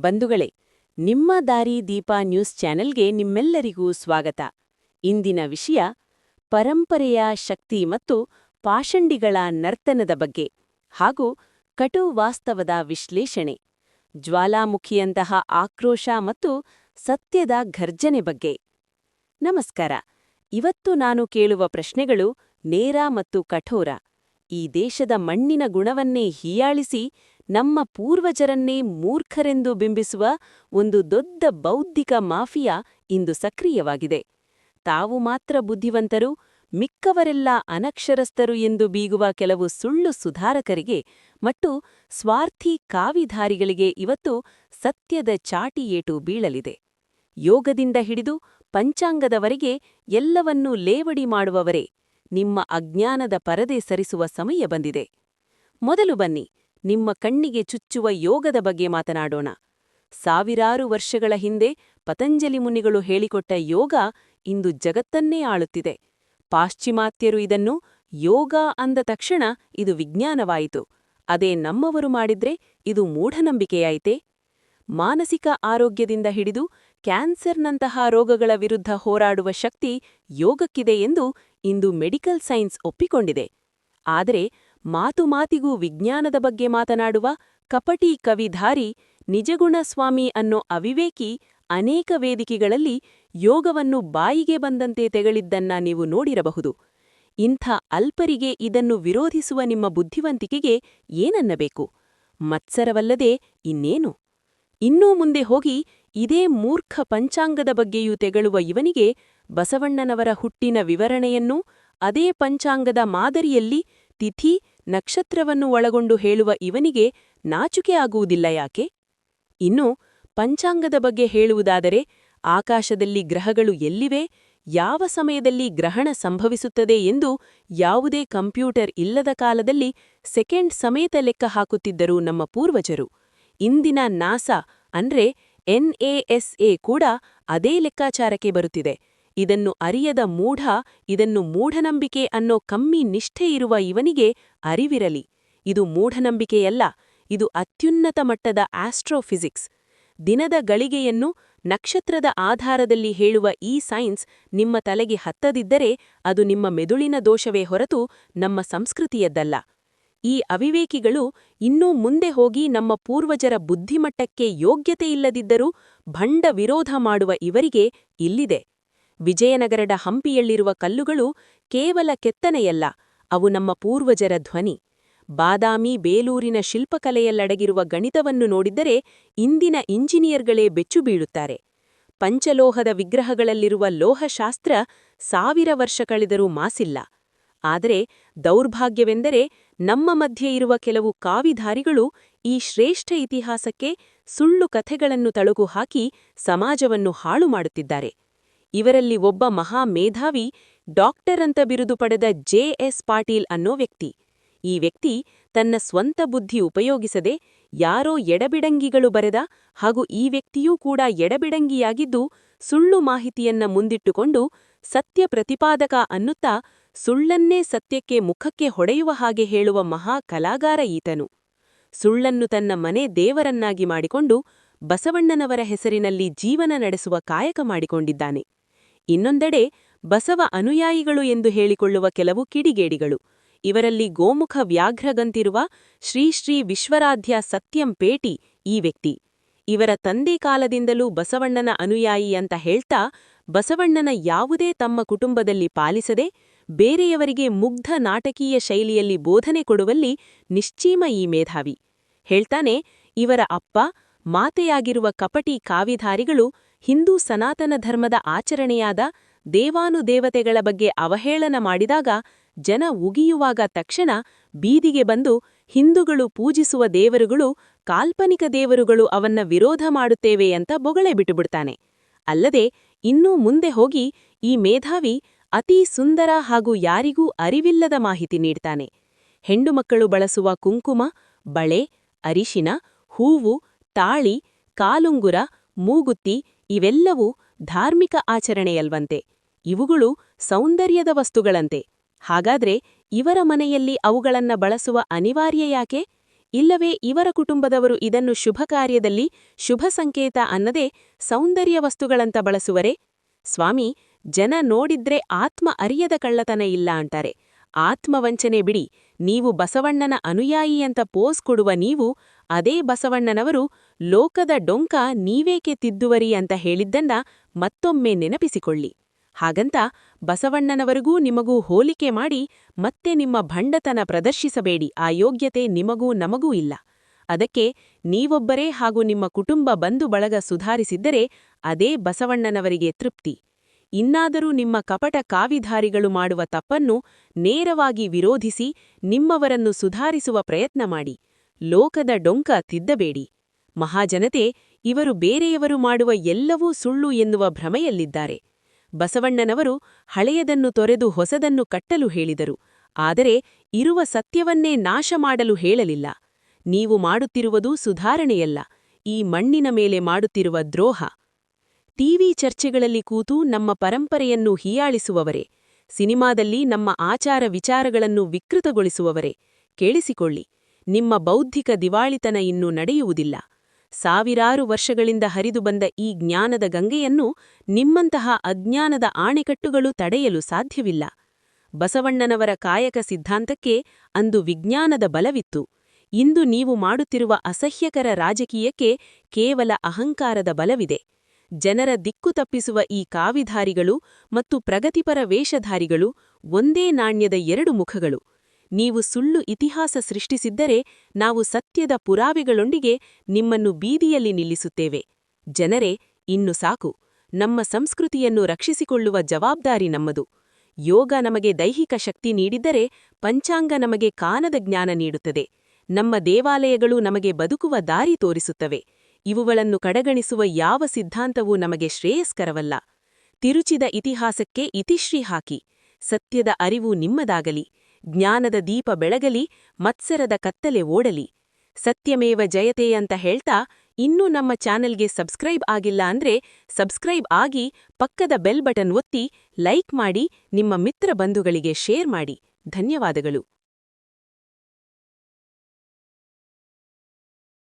ಬಂಧುಗಳೇ, ನಿಮ್ಮ ದಾರಿ ದೀಪ ನ್ಯೂಸ್ ಚಾನೆಲ್ಗೆ ನಿಮ್ಮೆಲ್ಲರಿಗೂ ಸ್ವಾಗತ. ಇಂದಿನ ವಿಷಯ, ಪರಂಪರೆಯ ಶಕ್ತಿ ಮತ್ತು ಪಾಷಂಡಿಗಳ ನರ್ತನದ ಬಗ್ಗೆ ಹಾಗೂ ಕಟು ವಾಸ್ತವದ ವಿಶ್ಲೇಷಣೆ, ಜ್ವಾಲಾಮುಖಿಯಂತಹ ಆಕ್ರೋಶ ಮತ್ತು ಸತ್ಯದ ಘರ್ಜನೆ ಬಗ್ಗೆ. ನಮಸ್ಕಾರ, ಇವತ್ತು ನಾನು ಕೇಳುವ ಪ್ರಶ್ನೆಗಳು ನೇರ ಮತ್ತು ಕಠೋರ. ಈ ದೇಶದ ಮಣ್ಣಿನ ಗುಣವನ್ನೇ ಹೀಯಾಳಿಸಿ ನಮ್ಮ ಪೂರ್ವಜರನ್ನೇ ಮೂರ್ಖರೆಂದು ಬಿಂಬಿಸುವ ಒಂದು ದೊಡ್ಡ ಬೌದ್ಧಿಕ ಮಾಫಿಯಾ ಇಂದು ಸಕ್ರಿಯವಾಗಿದೆ. ತಾವು ಮಾತ್ರ ಬುದ್ಧಿವಂತರು, ಮಿಕ್ಕವರೆಲ್ಲ ಅನಕ್ಷರಸ್ಥರು ಎಂದು ಬೀಗುವ ಕೆಲವು ಸುಳ್ಳು ಸುಧಾರಕರಿಗೆ ಮತ್ತು ಸ್ವಾರ್ಥಿ ಕಾವಿಧಾರಿಗಳಿಗೆ ಇವತ್ತು ಸತ್ಯದ ಚಾಟಿಯೇಟು ಬೀಳಲಿದೆ. ಯೋಗದಿಂದ ಹಿಡಿದು ಪಂಚಾಂಗದವರೆಗೆ ಎಲ್ಲವನ್ನೂ ಲೇವಡಿ ಮಾಡುವವರೇ, ನಿಮ್ಮ ಅಜ್ಞಾನದ ಪರದೆ ಸರಿಸುವ ಸಮಯ ಬಂದಿದೆ. ಮೊದಲು ಬನ್ನಿ. ನಿಮ್ಮ ಕಣ್ಣಿಗೆ ಚುಚ್ಚುವ ಯೋಗದ ಬಗ್ಗೆ ಮಾತನಾಡೋಣ. ಸಾವಿರಾರು ವರ್ಷಗಳ ಹಿಂದೆ ಪತಂಜಲಿ ಮುನಿಗಳು ಹೇಳಿಕೊಟ್ಟ ಯೋಗ ಇಂದು ಜಗತ್ತನ್ನೇ ಆಳುತ್ತಿದೆ. ಪಾಶ್ಚಿಮಾತ್ಯರು ಇದನ್ನು ಯೋಗ ಅಂದ ತಕ್ಷಣ ಇದು ವಿಜ್ಞಾನವಾಯಿತು. ಅದೇ ನಮ್ಮವರು ಮಾಡಿದ್ರೆ ಇದು ಮೂಢನಂಬಿಕೆಯಾಯಿತೆ? ಮಾನಸಿಕ ಆರೋಗ್ಯದಿಂದ ಹಿಡಿದು ಕ್ಯಾನ್ಸರ್ನಂತಹ ರೋಗಗಳ ವಿರುದ್ಧ ಹೋರಾಡುವ ಶಕ್ತಿ ಯೋಗಕ್ಕಿದೆ ಎಂದು ಇಂದು ಮೆಡಿಕಲ್ ಸೈನ್ಸ್ ಒಪ್ಪಿಕೊಂಡಿದೆ. ಆದರೆ ಮಾತು ಮಾತಿಗೂ ವಿಜ್ಞಾನದ ಬಗ್ಗೆ ಮಾತನಾಡುವ ಕಪಟಿ ಕವಿಧಾರಿ ನಿಜಗುಣಸ್ವಾಮಿ ಅನ್ನೋ ಅವಿವೇಕಿ ಅನೇಕ ವೇದಿಕೆಗಳಲ್ಲಿ ಯೋಗವನ್ನು ಬಾಯಿಗೆ ಬಂದಂತೆ ತೆಗಳಿದ್ದನ್ನ ನೀವು ನೋಡಿರಬಹುದು. ಇಂಥ ಅಲ್ಪರಿಗೆ ಇದನ್ನು ವಿರೋಧಿಸುವ ನಿಮ್ಮ ಬುದ್ಧಿವಂತಿಕೆಗೆ ಏನನ್ನಬೇಕು? ಮತ್ಸರವಲ್ಲದೆ ಇನ್ನೇನು? ಇನ್ನೂ ಮುಂದೆ ಹೋಗಿ ಇದೇ ಮೂರ್ಖ ಪಂಚಾಂಗದ ಬಗ್ಗೆಯೂ ತೆಗಳುವ ಇವನಿಗೆ ಬಸವಣ್ಣನವರ ಹುಟ್ಟಿನ ವಿವರಣೆಯನ್ನೂ ಅದೇ ಪಂಚಾಂಗದ ಮಾದರಿಯಲ್ಲಿ ತಿಥಿ ನಕ್ಷತ್ರವನ್ನು ಒಳಗೊಂಡು ಹೇಳುವ ಇವನಿಗೆ ನಾಚುಕೆ ಆಗುವುದಿಲ್ಲ ಯಾಕೆ? ಇನ್ನು ಪಂಚಾಂಗದ ಬಗ್ಗೆ ಹೇಳುವುದಾದರೆ ಆಕಾಶದಲ್ಲಿ ಗ್ರಹಗಳು ಎಲ್ಲಿವೆ, ಯಾವ ಸಮಯದಲ್ಲಿ ಗ್ರಹಣ ಸಂಭವಿಸುತ್ತದೆ ಎಂದು ಯಾವುದೇ ಕಂಪ್ಯೂಟರ್ ಇಲ್ಲದ ಕಾಲದಲ್ಲಿ ಸೆಕೆಂಡ್ ಸಮೇತ ಲೆಕ್ಕ ಹಾಕುತ್ತಿದ್ದರು ನಮ್ಮ ಪೂರ್ವಜರು. ಇಂದಿನ ನಾಸಾ ಅಂದ್ರೆ ಎನ್ಎಎಸ್ಎ ಕೂಡ ಅದೇ ಲೆಕ್ಕಾಚಾರಕ್ಕೆ ಬರುತ್ತಿದೆ. ಇದನ್ನು ಅರಿಯದ ಮೂಢ, ಇದನ್ನು ಮೂಢನಂಬಿಕೆ ಅನ್ನೋ ಕಮ್ಮಿ ನಿಷ್ಠೆ ಇರುವ ಇವನಿಗೆ ಅರಿವಿರಲಿ. ಇದು ಮೂಢನಂಬಿಕೆಯಲ್ಲ, ಇದು ಅತ್ಯುನ್ನತ ಮಟ್ಟದ ಆಸ್ಟ್ರೋಫಿಸಿಕ್ಸ್. ದಿನದ ಗಳಿಗೆಯನ್ನು ನಕ್ಷತ್ರದ ಆಧಾರದಲ್ಲಿ ಹೇಳುವ ಈ ಸೈನ್ಸ್ ನಿಮ್ಮ ತಲೆಗೆ ಹತ್ತದಿದ್ದರೆ ಅದು ನಿಮ್ಮ ಮೆದುಳಿನ ದೋಷವೇ ಹೊರತು ನಮ್ಮ ಸಂಸ್ಕೃತಿಯದ್ದಲ್ಲ. ಈ ಅವಿವೇಕಿಗಳು ಇನ್ನೂ ಮುಂದೆ ಹೋಗಿ ನಮ್ಮ ಪೂರ್ವಜರ ಬುದ್ಧಿಮಟ್ಟಕ್ಕೆ ಯೋಗ್ಯತೆಯಿಲ್ಲದಿದ್ದರೂ ಭಂಡ ವಿರೋಧ ಮಾಡುವ ಇವರಿಗೆ ಇಲ್ಲಿದೆ. ವಿಜಯನಗರದ ಹಂಪಿಯಲ್ಲಿರುವ ಕಲ್ಲುಗಳು ಕೇವಲ ಕೆತ್ತನೆಯಲ್ಲ, ಅವು ನಮ್ಮ ಪೂರ್ವಜರ ಧ್ವನಿ. ಬಾದಾಮಿ ಬೇಲೂರಿನ ಶಿಲ್ಪಕಲೆಯಲ್ಲಡಗಿರುವ ಗಣಿತವನ್ನು ನೋಡಿದ್ದರೆ ಇಂದಿನ ಇಂಜಿನಿಯರ್ಗಳೇ ಬೆಚ್ಚು ಬೀಳುತ್ತಾರೆ ಪಂಚಲೋಹದ ವಿಗ್ರಹಗಳಲ್ಲಿರುವ ಲೋಹಶಾಸ್ತ್ರ ಸಾವಿರ ವರ್ಷ ಕಳೆದರೂ ಮಾಸಿಲ್ಲ. ಆದರೆ ದೌರ್ಭಾಗ್ಯವೆಂದರೆ ನಮ್ಮ ಮಧ್ಯೆ ಇರುವ ಕೆಲವು ಕಾವಿಧಾರಿಗಳು ಈ ಶ್ರೇಷ್ಠ ಇತಿಹಾಸಕ್ಕೆ ಸುಳ್ಳು ಕಥೆಗಳನ್ನು ತಳುಕು ಹಾಕಿ ಸಮಾಜವನ್ನು ಹಾಳು ಮಾಡುತ್ತಿದ್ದಾರೆ ಇವರಲ್ಲಿ ಒಬ್ಬ ಮಹಾ ಮೇಧಾವಿ ಡಾಕ್ಟರ್ ಅಂತ ಬಿರುದು ಪಡೆದ ಜೆ ಎಸ್ ಪಾಟೀಲ್ ಅನ್ನೋ ವ್ಯಕ್ತಿ. ಈ ವ್ಯಕ್ತಿ ತನ್ನ ಸ್ವಂತ ಬುದ್ಧಿ ಉಪಯೋಗಿಸದೆ ಯಾರೋ ಎಡಬಿಡಂಗಿಗಳು ಬರೆದ ಹಾಗೂ ಈ ವ್ಯಕ್ತಿಯೂ ಕೂಡ ಎಡಬಿಡಂಗಿಯಾಗಿದ್ದು ಸುಳ್ಳು ಮಾಹಿತಿಯನ್ನ ಮುಂದಿಟ್ಟುಕೊಂಡು ಸತ್ಯ ಪ್ರತಿಪಾದಕ ಅನ್ನುತ್ತಾ ಸುಳ್ಳನ್ನೇ ಸತ್ಯಕ್ಕೆ ಮುಖಕ್ಕೆ ಹೊಡೆಯುವ ಹಾಗೆ ಹೇಳುವ ಮಹಾ ಕಲಾಗಾರ ಈತನು. ಸುಳ್ಳನ್ನು ತನ್ನ ಮನೆ ದೇವರನ್ನಾಗಿ ಮಾಡಿಕೊಂಡು ಬಸವಣ್ಣನವರ ಹೆಸರಿನಲ್ಲಿ ಜೀವನ ನಡೆಸುವ ಕಾಯಕ ಮಾಡಿಕೊಂಡಿದ್ದಾನೆ. ಇನ್ನೊಂದೆಡೆ ಬಸವ ಅನುಯಾಯಿಗಳು ಎಂದು ಹೇಳಿಕೊಳ್ಳುವ ಕೆಲವು ಕಿಡಿಗೇಡಿಗಳು. ಇವರಲ್ಲಿ ಗೋಮುಖ ವ್ಯಾಘ್ರಗಂತಿರುವ ಶ್ರೀ ಶ್ರೀ ವಿಶ್ವರಾಧ್ಯ ಸತ್ಯಂ ಪೇಟಿ ಈ ವ್ಯಕ್ತಿ. ಇವರ ತಂದೆ ಕಾಲದಿಂದಲೂ ಬಸವಣ್ಣನ ಅನುಯಾಯಿ ಅಂತ ಹೇಳ್ತಾ ಬಸವಣ್ಣನ ಯಾವುದೇ ತಮ್ಮ ಕುಟುಂಬದಲ್ಲಿ ಪಾಲಿಸದೆ ಬೇರೆಯವರಿಗೆ ಮುಗ್ಧ ನಾಟಕೀಯ ಶೈಲಿಯಲ್ಲಿ ಬೋಧನೆ ಕೊಡುವಲ್ಲಿ ನಿಶ್ಚೀಮ ಈ ಮೇಧಾವಿ. ಹೇಳ್ತಾನೆ, ಇವರ ಅಪ್ಪ, ಮಾತೆಯಾಗಿರುವ ಕಪಟಿ ಕಾವಿಧಾರಿಗಳು ಹಿಂದೂ ಸನಾತನ ಧರ್ಮದ ಆಚರಣೆಯಾದ ದೇವಾನುದೇವತೆಗಳ ಬಗ್ಗೆ ಅವಹೇಳನ ಮಾಡಿದಾಗ ಜನ ಉಗಿಯುವಾಗ ತಕ್ಷಣ ಬೀದಿಗೆ ಬಂದು ಹಿಂದೂಗಳು ಪೂಜಿಸುವ ದೇವರುಗಳು, ಕಾಲ್ಪನಿಕ ದೇವರುಗಳು ಅವನ್ನ ವಿರೋಧ ಮಾಡುತ್ತೇವೆ ಅಂತ ಬೊಗಳೆ ಬಿಟ್ಟುಬಿಡ್ತಾನೆ. ಅಲ್ಲದೆ ಇನ್ನೂ ಮುಂದೆ ಹೋಗಿ ಈ ಮೇಧಾವಿ ಅತೀ ಸುಂದರ ಹಾಗೂ ಯಾರಿಗೂ ಅರಿವಿಲ್ಲದ ಮಾಹಿತಿ ನೀಡ್ತಾನೆ. ಹೆಣ್ಣುಮಕ್ಕಳು ಬಳಸುವ ಕುಂಕುಮ, ಬಳೆ, ಅರಿಶಿನ, ಹೂವು, ತಾಳಿ, ಕಾಲುಂಗುರ, ಮೂಗುತ್ತಿ ಇವೆಲ್ಲವೂ ಧಾರ್ಮಿಕ ಆಚರಣೆಯಲ್ವಂತೆ. ಇವುಗಳು ಸೌಂದರ್ಯದ ವಸ್ತುಗಳಂತೆ. ಹಾಗಾದ್ರೆ ಇವರ ಮನೆಯಲ್ಲಿ ಅವುಗಳನ್ನ ಬಳಸುವ ಅನಿವಾರ್ಯ ಯಾಕೆ? ಇಲ್ಲವೇ ಇವರ ಕುಟುಂಬದವರು ಇದನ್ನು ಶುಭ ಕಾರ್ಯದಲ್ಲಿ ಶುಭ ಸಂಕೇತ ಅನ್ನದೇ ಸೌಂದರ್ಯ ವಸ್ತುಗಳಂತ ಬಳಸುವರೆ? ಸ್ವಾಮಿ, ಜನ ನೋಡಿದ್ರೆ ಆತ್ಮ ಅರಿಯದ ಕಳ್ಳತನ ಇಲ್ಲ ಅಂತಾರೆ. ಆತ್ಮವಂಚನೆ ಬಿಡಿ. ನೀವು ಬಸವಣ್ಣನ ಅನುಯಾಯಿ ಅಂತ ಪೋಸ್ ಕೊಡುವ ನೀವು ಅದೇ ಬಸವಣ್ಣನವರು, ಲೋಕದ ಡೊಂಕ ನೀವೇಕೆ ತಿದ್ದುವರಿ ಅಂತ ಹೇಳಿದ್ದನ್ನ ಮತ್ತೊಮ್ಮೆ ನೆನಪಿಸಿಕೊಳ್ಳಿ. ಹಾಗಂತ ಬಸವಣ್ಣನವರಿಗೂ ನಿಮಗೂ ಹೋಲಿಕೆ ಮಾಡಿ ಮತ್ತೆ ನಿಮ್ಮ ಭಂಡತನ ಪ್ರದರ್ಶಿಸಬೇಡಿ. ಆ ಯೋಗ್ಯತೆ ನಿಮಗೂ ನಮಗೂ ಇಲ್ಲ. ಅದಕ್ಕೆ ನೀವೊಬ್ಬರೇ ಹಾಗೂ ನಿಮ್ಮ ಕುಟುಂಬ ಬಂಧು ಬಳಗ ಸುಧಾರಿಸಿದ್ದರೆ ಅದೇ ಬಸವಣ್ಣನವರಿಗೆ ತೃಪ್ತಿ. ಇನ್ನಾದರೂ ನಿಮ್ಮ ಕಪಟ ಕಾವಿಧಾರಿಗಳು ಮಾಡುವ ತಪ್ಪನ್ನು ನೇರವಾಗಿ ವಿರೋಧಿಸಿ ನಿಮ್ಮವರನ್ನು ಸುಧಾರಿಸುವ ಪ್ರಯತ್ನ ಮಾಡಿ. ಲೋಕದ ಡೊಂಕ ತಿದ್ದಬೇಡಿ. ಮಹಾಜನತೆ, ಇವರು ಬೇರೆಯವರು ಮಾಡುವ ಎಲ್ಲವೂ ಸುಳ್ಳು ಎನ್ನುವ ಭ್ರಮೆಯಲ್ಲಿದ್ದಾರೆ. ಬಸವಣ್ಣನವರು ಹಳೆಯದನ್ನು ತೊರೆದು ಹೊಸದನ್ನು ಕಟ್ಟಲು ಹೇಳಿದರು. ಆದರೆ ಇರುವ ಸತ್ಯವನ್ನೇ ನಾಶ ಮಾಡಲು ಹೇಳಲಿಲ್ಲ. ನೀವು ಮಾಡುತ್ತಿರುವುದು ಸುಧಾರಣೆಯಲ್ಲ. ಈ ಮಣ್ಣಿನ ಮೇಲೆ ಮಾಡುತ್ತಿರುವ ದ್ರೋಹ. ಟಿವಿ ಚರ್ಚೆಗಳಲ್ಲಿ ಕೂತು ನಮ್ಮ ಪರಂಪರೆಯನ್ನು ಹೀಯಾಳಿಸುವವರೇ, ಸಿನಿಮಾದಲ್ಲಿ ನಮ್ಮ ಆಚಾರ ವಿಚಾರಗಳನ್ನು ವಿಕೃತಗೊಳಿಸುವವರೇ, ಕೇಳಿಸಿಕೊಳ್ಳಿ. ನಿಮ್ಮ ಬೌದ್ಧಿಕ ದಿವಾಳಿತನ ಇನ್ನೂ ನಡೆಯುವುದಿಲ್ಲ. ಸಾವಿರಾರು ವರ್ಷಗಳಿಂದ ಹರಿದು ಬಂದ ಈ ಜ್ಞಾನದ ಗಂಗೆಯನ್ನು ನಿಮ್ಮಂತಹ ಅಜ್ಞಾನದ ಆಣೆಕಟ್ಟುಗಳು ತಡೆಯಲು ಸಾಧ್ಯವಿಲ್ಲ. ಬಸವಣ್ಣನವರ ಕಾಯಕ ಸಿದ್ಧಾಂತಕ್ಕೆ ಅಂದು ವಿಜ್ಞಾನದ ಬಲವಿತ್ತು. ಇಂದು ನೀವು ಮಾಡುತ್ತಿರುವ ಅಸಹ್ಯಕರ ರಾಜಕೀಯಕ್ಕೆ ಕೇವಲ ಅಹಂಕಾರದ ಬಲವಿದೆ. ಜನರ ದಿಕ್ಕು ತಪ್ಪಿಸುವ ಈ ಕಾವಿಧಾರಿಗಳು ಮತ್ತು ಪ್ರಗತಿಪರ ವೇಷಧಾರಿಗಳು ಒಂದೇ ನಾಣ್ಯದ ಎರಡು ಮುಖಗಳು. ನೀವು ಸುಳ್ಳು ಇತಿಹಾಸ ಸೃಷ್ಟಿಸಿದ್ದರೆ ನಾವು ಸತ್ಯದ ಪುರಾವೆಗಳೊಂದಿಗೆ ನಿಮ್ಮನ್ನು ಬೀದಿಯಲ್ಲಿ ನಿಲ್ಲಿಸುತ್ತೇವೆ. ಜನರೇ, ಇನ್ನು ಸಾಕು. ನಮ್ಮ ಸಂಸ್ಕೃತಿಯನ್ನು ರಕ್ಷಿಸಿಕೊಳ್ಳುವ ಜವಾಬ್ದಾರಿ ನಮ್ಮದು. ಯೋಗ ನಮಗೆ ದೈಹಿಕ ಶಕ್ತಿ ನೀಡಿದ್ದರೆ ಪಂಚಾಂಗ ನಮಗೆ ಕಾನದ ಜ್ಞಾನ ನೀಡುತ್ತದೆ. ನಮ್ಮ ದೇವಾಲಯಗಳು ನಮಗೆ ಬದುಕುವ ದಾರಿ ತೋರಿಸುತ್ತವೆ. ಇವುಗಳನ್ನು ಕಡೆಗಣಿಸುವ ಯಾವ ಸಿದ್ಧಾಂತವೂ ನಮಗೆ ಶ್ರೇಯಸ್ಕರವಲ್ಲ. ತಿರುಚಿದ ಇತಿಹಾಸಕ್ಕೆ ಇತಿಶ್ರೀ ಹಾಕಿ. ಸತ್ಯದ ಅರಿವು ನಿಮ್ಮದಾಗಲಿ. ಜ್ಞಾನದ ದೀಪ ಬೆಳಗಲಿ. ಮತ್ಸರದ ಕತ್ತಲೆ ಓಡಲಿ. ಸತ್ಯಮೇವ ಜಯತೆ ಅಂತ ಹೇಳ್ತಾ ಇನ್ನೂ ನಮ್ಮ ಚಾನೆಲ್ಗೆ ಸಬ್ಸ್ಕ್ರೈಬ್ ಆಗಿಲ್ಲ ಅಂದ್ರೆ ಸಬ್ಸ್ಕ್ರೈಬ್ ಆಗಿ ಪಕ್ಕದ ಬೆಲ್ ಬಟನ್ ಒತ್ತಿ ಲೈಕ್ ಮಾಡಿ ನಿಮ್ಮ ಮಿತ್ರ ಬಂಧುಗಳಿಗೆ ಶೇರ್ ಮಾಡಿ. ಧನ್ಯವಾದಗಳು.